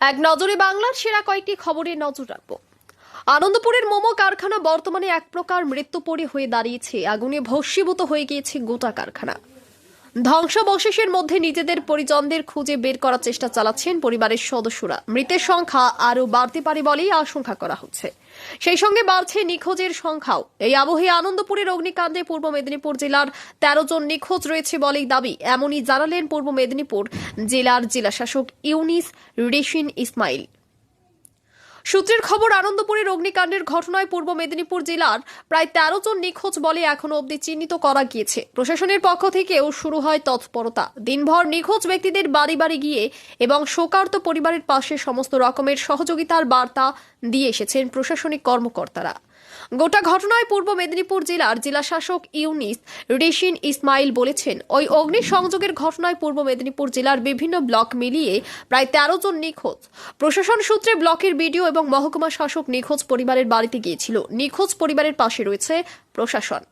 এক নজরে বাংলার সেরা কয়েকটি খবরে নজর রাখব। আনন্দপুরের মোমো কারখানা বর্তমানে এক প্রকার মৃত্যুপরী হয়ে দাঁড়িয়েছে। আগুনে ভস্মীভূত হয়ে গিয়েছে গোটা কারখানা। ধ্বংসাবশেষের মধ্যে নিজেদের পরিজনদের খুঁজে বের করার চেষ্টা চালাচ্ছেন পরিবারের সদস্যরা। মৃতের সংখ্যা আরও বাড়তে পারে বলেই আশঙ্কা করা হচ্ছে। সেই সঙ্গে বাড়ছে নিখোঁজের সংখ্যাও। এই আবহে আনন্দপুরের অগ্নিকাণ্ডে পূর্ব মেদিনীপুর জেলার তেরো জন নিখোঁজ রয়েছে বলেই দাবি। এমনই জানালেন পূর্ব মেদিনীপুর জেলার জেলাশাসক ইউনিস রেশিন ইসমাইল। সূত্রের খবর, আনন্দপুরের অগ্নিকাণ্ডের ঘটনায় পূর্ব মেদিনীপুর জেলার প্রায় তেরো জন নিখোঁজ বলে এখনও অবধি চিহ্নিত করা গিয়েছে। প্রশাসনের পক্ষ থেকেও শুরু হয় তৎপরতা। দিনভর নিখোঁজ ব্যক্তিদের বাড়ি বাড়ি গিয়ে এবং শোকার্ত পরিবারের পাশে সমস্ত রকমের সহযোগিতার বার্তা দিয়ে এসেছেন প্রশাসনিক কর্মকর্তারা। গোটা ঘটনায় পূর্ব মেদিনীপুর জেলার জেলাশাসক ইউনিস রেশিন ইসমাইল বলেছেন, ওই অগ্নি সংযোগের ঘটনায় পূর্ব মেদিনীপুর জেলার বিভিন্ন ব্লক মিলিয়ে প্রায় তেরো জন নিখোঁজ। প্রশাসন সূত্রে ব্লকের বিডিও এবং মহকুমা শাসক নিখোঁজ পরিবারের বাড়িতে গিয়েছিল। নিখোঁজ পরিবারের পাশে রয়েছে প্রশাসন।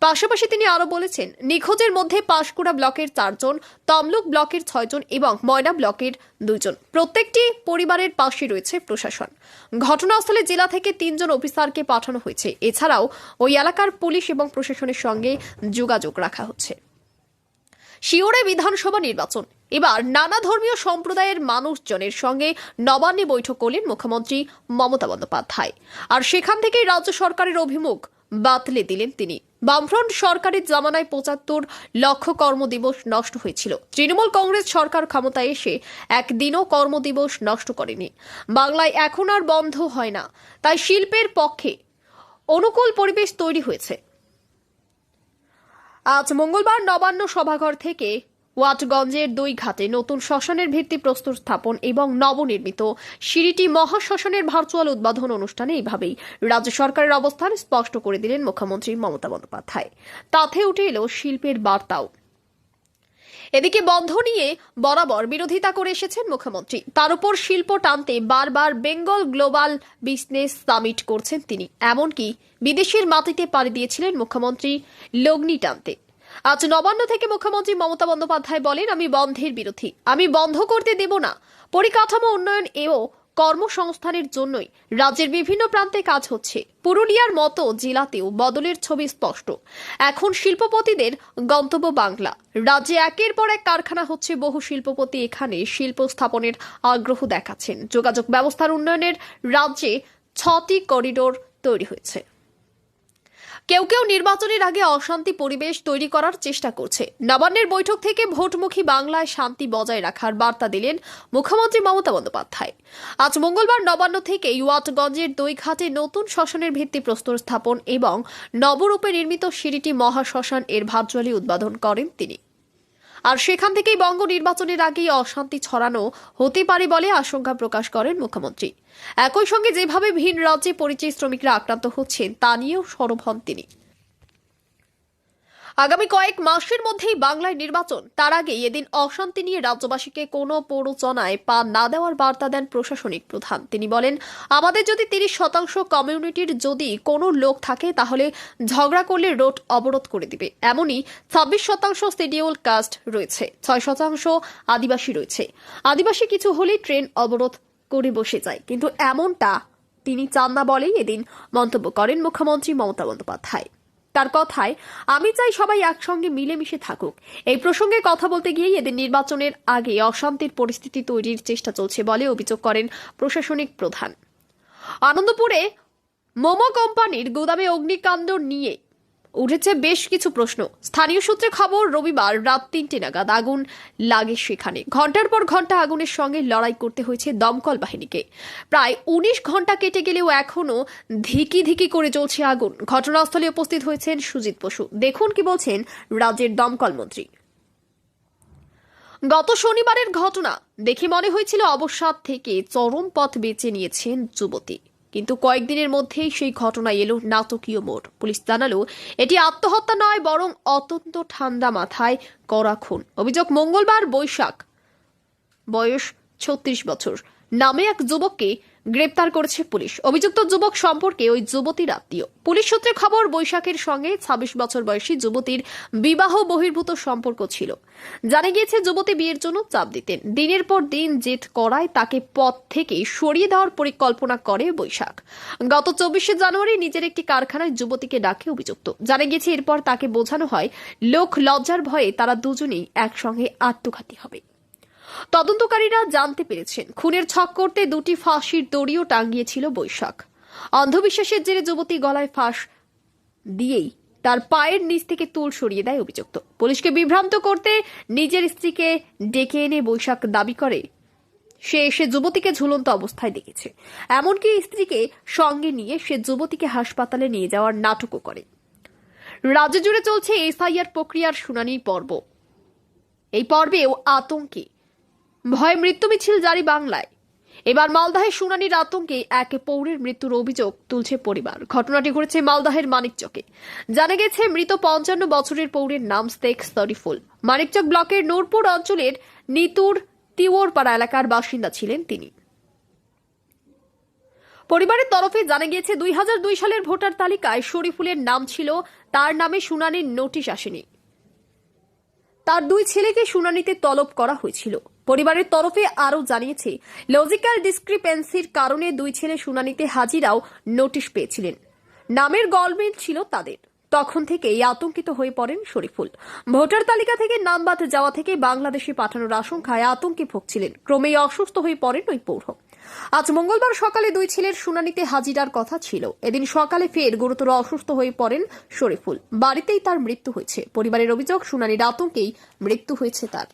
পাশাপাশি তিনি আরও বলেছেন, নিখোঁজের মধ্যে পাঁশকুড়া ব্লকের চারজন, তমলুক ব্লকের ছয়জন এবং ময়না ব্লকের দুইজন। প্রত্যেকটি পরিবারের পাশে রয়েছে প্রশাসন। ঘটনাস্থলে জেলা থেকে তিনজন অফিসারকে পাঠানো হয়েছে। এছাড়াও ওই এলাকার পুলিশ এবং প্রশাসনের সঙ্গে যোগাযোগ রাখা হচ্ছে। শিওরে বিধানসভা নির্বাচন। এবার নানা ধর্মীয় সম্প্রদায়ের মানুষজনের সঙ্গে নবান্নে বৈঠক করলেন মুখ্যমন্ত্রী মমতা বন্দ্যোপাধ্যায়। আর সেখান থেকেই রাজ্য সরকারের অভিমুখ বাতলে দিলেন তিনি। বামফ্রন্ট সরকারের জামানায় পঁচাত্তর লক্ষ কর্মদিবস নষ্ট হয়েছিল। তৃণমূল কংগ্রেস সরকার ক্ষমতায় এসে একদিনও কর্মদিবস নষ্ট করেনি। বাংলায় এখন আর বন্ধ হয় না। তাই শিল্পের পক্ষে অনুকূল পরিবেশ তৈরি হয়েছে। আজ মঙ্গলবার নবান্ন সভাঘর থেকে ওয়াটগঞ্জের দুই ঘাটে নতুন শ্মশানের ভিত্তি প্রস্তুত স্থাপন এবং নবনির্মিত সিঁড়িটি মহাশ্মশানের ভার্চুয়াল উদ্বোধন অনুষ্ঠানে এইভাবেই রাজ্য সরকারের অবস্থান স্পষ্ট করে দিলেন মুখ্যমন্ত্রী মমতা বন্দ্যোপাধ্যায়। তাতে উঠে এলো শিল্পের বার্তাও। এদিকে বন্ধ নিয়ে বরাবর বিরোধিতা করে এসেছেন মুখ্যমন্ত্রী। তার উপর শিল্প টানতে বারবার বেঙ্গল গ্লোবাল বিজনেস সামিট করছেন তিনি। এমনকি বিদেশের মাটিতে পাড়ি দিয়েছিলেন মুখ্যমন্ত্রী, লগ্নি টানতে। আজ নবান্ন থেকে মুখ্যমন্ত্রী মমতা বন্দ্যোপাধ্যায় বলেন, আমি বন্ধের বিরোধী। আমি বন্ধ করতে দেব না। পরিকাঠামো উন্নয়ন এও কর্মসংস্থানের জন্যই রাজ্যের বিভিন্ন প্রান্তে কাজ হচ্ছে। পুরুলিয়ার মতো জেলাতেও বদলের ছবি স্পষ্ট। এখন শিল্পপতিদের গন্তব্য বাংলা। রাজ্যে একের পর এক কারখানা হচ্ছে, বহু শিল্পপতি এখানে শিল্প স্থাপনের আগ্রহ দেখাচ্ছেন। যোগাযোগ ব্যবস্থার উন্নয়নের রাজ্যে ছটি করিডোর তৈরি হয়েছে। কেউ কেউ নির্বাচনের আগে অশান্তি পরিবেশ তৈরি করার চেষ্টা করছে। নবান্নের বৈঠক থেকে ভোটমুখী বাংলায় শান্তি বজায় রাখার বার্তা দিলেন মুখ্যমন্ত্রী মমতা বন্দ্যোপাধ্যায়। আজ মঙ্গলবার নবান্ন থেকে ইউয়াটগঞ্জের দুই ঘাটে নতুন শ্মশানের ভিত্তি প্রস্তর স্থাপন এবং নবরূপে নির্মিত সিঁড়িটি মহাশ্মশান এর ভার্চুয়ালি উদ্বোধন করেন তিনি। আর সেখান থেকেই বঙ্গ নির্বাচনের আগেই অশান্তি ছড়ানো হতে পারে বলে আশঙ্কা প্রকাশ করেন মুখ্যমন্ত্রী। একই সঙ্গে যেভাবে ভিন রাজ্যে পরিচয় শ্রমিকরা আক্রান্ত হচ্ছেন, তা নিয়েও সরব হন তিনি। আগামী কয়েক মাসের মধ্যেই বাংলায় নির্বাচন। তার আগে এদিন অশান্তি নিয়ে রাজ্যবাসীকে কোনো প্ররোচনায় পা না দেওয়ার বার্তা দেন প্রশাসনিক প্রধান। তিনি বলেন, আমাদের যদি তিরিশ শতাংশ কমিউনিটির যদি কোনো লোক থাকে, তাহলে ঝগড়া করলে রোড অবরোধ করে দিবে। এমনই ছাব্বিশ শতাংশ শিডিউল কাস্ট রয়েছে, ছয় শতাংশ আদিবাসী রয়েছে। আদিবাসী কিছু হলে ট্রেন অবরোধ করে বসে যায়। কিন্তু এমনটা তিনি চান না বলেই এদিন মন্তব্য করেন মুখ্যমন্ত্রী মমতা বন্দ্যোপাধ্যায়। তার কথায়, আমি চাই সবাই একসঙ্গে মিলেমিশে থাকুক। এই প্রসঙ্গে কথা বলতে গিয়েই এদের নির্বাচনের আগে অশান্তির পরিস্থিতি তৈরির চেষ্টা চলছে বলে অভিযোগ করেন প্রশাসনিক প্রধান। আনন্দপুরে মোমো কোম্পানির গুদামে অগ্নিকাণ্ড নিয়ে উঠেছে বেশ কিছু প্রশ্ন। স্থানীয় সূত্রে খবর, রবিবার রাত তিনটে নাগাদ আগুন লাগে সেখানে। ঘণ্টার পর ঘণ্টা আগুনের সঙ্গে লড়াই করতে হয়েছে দমকল বাহিনীকে। প্রায় উনিশ ঘণ্টা কেটে গেলেও এখনও ধিকি ধিকি করে চলছে আগুন। ঘটনাস্থলে উপস্থিত হয়েছেন সুজিত বসু। দেখুন কি বলছেন রাজ্যের দমকল মন্ত্রী। গত শনিবারের ঘটনা। দেখে মনে হয়েছিল অবসাদ থেকে চরম পথ বেছে নিয়েছেন যুবতী। কিন্তু কয়েকদিনের মধ্যেই সেই ঘটনা এলো নাটকীয় মোড়। পুলিশ জানালো, এটি আত্মহত্যা নয়, বরং অত্যন্ত ঠান্ডা মাথায় করা খুন। অভিযোগ, মঙ্গলবার বৈশাখ, বয়স ছত্রিশ বছর। নামে এক যুবককে গ্রেপ্তার করেছে পুলিশ। অভিযুক্ত যুবক সম্পর্কে ওই যুবতীর আত্মীয়। পুলিশ সূত্রে খবর, বৈশাখের সঙ্গে ছাব্বিশ বছর বয়সী যুবতীর বিবাহ বহির্ভূত সম্পর্ক ছিল। জানা গিয়েছে, যুবতী বিয়ের জন্য চাপ দিতেন। দিনের পর দিন জেদ করায় তাকে পথ থেকে সরিয়ে দেওয়ার পরিকল্পনা করে বৈশাখ। গত চব্বিশে জানুয়ারি নিজের একটি কারখানায় যুবতীকে ডাকে অভিযুক্ত। জানা গিয়েছে, এরপর তাকে বোঝানো হয়, লোক লজ্জার ভয়ে তারা দুজনেই একসঙ্গে আত্মঘাতী হবে। তদন্তকারীরা জানতে পেরেছেন, খুনের ছক করতে দুটি ফাঁসির দড়িও টাঙ্গিয়েছিল বৈশাখ। অন্ধবিশ্বাসের জেরে যুবতী গলায় ফাঁস দিয়েই তার পায়ের নিচ থেকে তুল সরিয়ে দেয় অভিযুক্ত। পুলিশকে বিভ্রান্ত করতে নিজের স্ত্রীকে ডেকে এনে বৈশাখ দাবি করে। সে এসে যুবতীকে ঝুলন্ত অবস্থায় দেখেছে। এমনকি স্ত্রীকে সঙ্গে নিয়ে সে যুবতীকে হাসপাতালে নিয়ে যাওয়ার নাটকও করে। রাজ্য জুড়ে চলছে এসআইআর প্রক্রিয়ার শুনানির পর্ব। এই পর্বেও আতঙ্কে ভয় মৃত্যু মিছিল জারি বাংলায়। এবার মালদাহের শুনানির আতঙ্কে এক পৌরের মৃত্যুর অভিযোগ তুলছে পরিবার। ঘটনাটি ঘটেছে মালদাহের মানিকচকে। জানা গেছে, মৃত পঞ্চান্ন বছরের পৌরের নাম শেখ শরীফুল। মানিকচক ব্লকের নূরপুর অঞ্চলের নিতুর তিওরপাড়া এলাকার বাসিন্দা ছিলেন তিনি। পরিবারের তরফে জানা গিয়েছে দুই সালের ভোটার তালিকায় শরীফুলের নাম ছিল, তার নামে শুনানির নোটিশ আসেনি। তার দুই ছেলেকে শুনানিতে তলব করা হয়েছিল। পরিবারের তরফে আরও জানিয়েছে, লজিক্যাল ডিসক্রিপেন্সির কারণে দুই ছেলে শুনানিতে হাজিরাও নোটিশ পেয়েছিলেন। নামের গলমেল ছিল তাদের। তখন থেকেই আতঙ্কিত হয়ে পড়েন শরীফুল। ভোটার তালিকা থেকে নাম বাদ যাওয়া থেকে বাংলাদেশে পাঠানোর আশঙ্কায় আতঙ্কে ভুগছিলেন। ক্রমেই অসুস্থ হয়ে পড়েন ওই পৌর। আজ মঙ্গলবার সকালে দুই ছেলের শুনানিতে হাজিরার কথা ছিল। এদিন সকালে ফের গুরুতর অসুস্থ হয়ে পড়েন শরীফুল। বাড়িতেই তার মৃত্যু হয়েছে। পরিবারের অভিযোগ, শুনানির আতঙ্কেই মৃত্যু হয়েছে তার।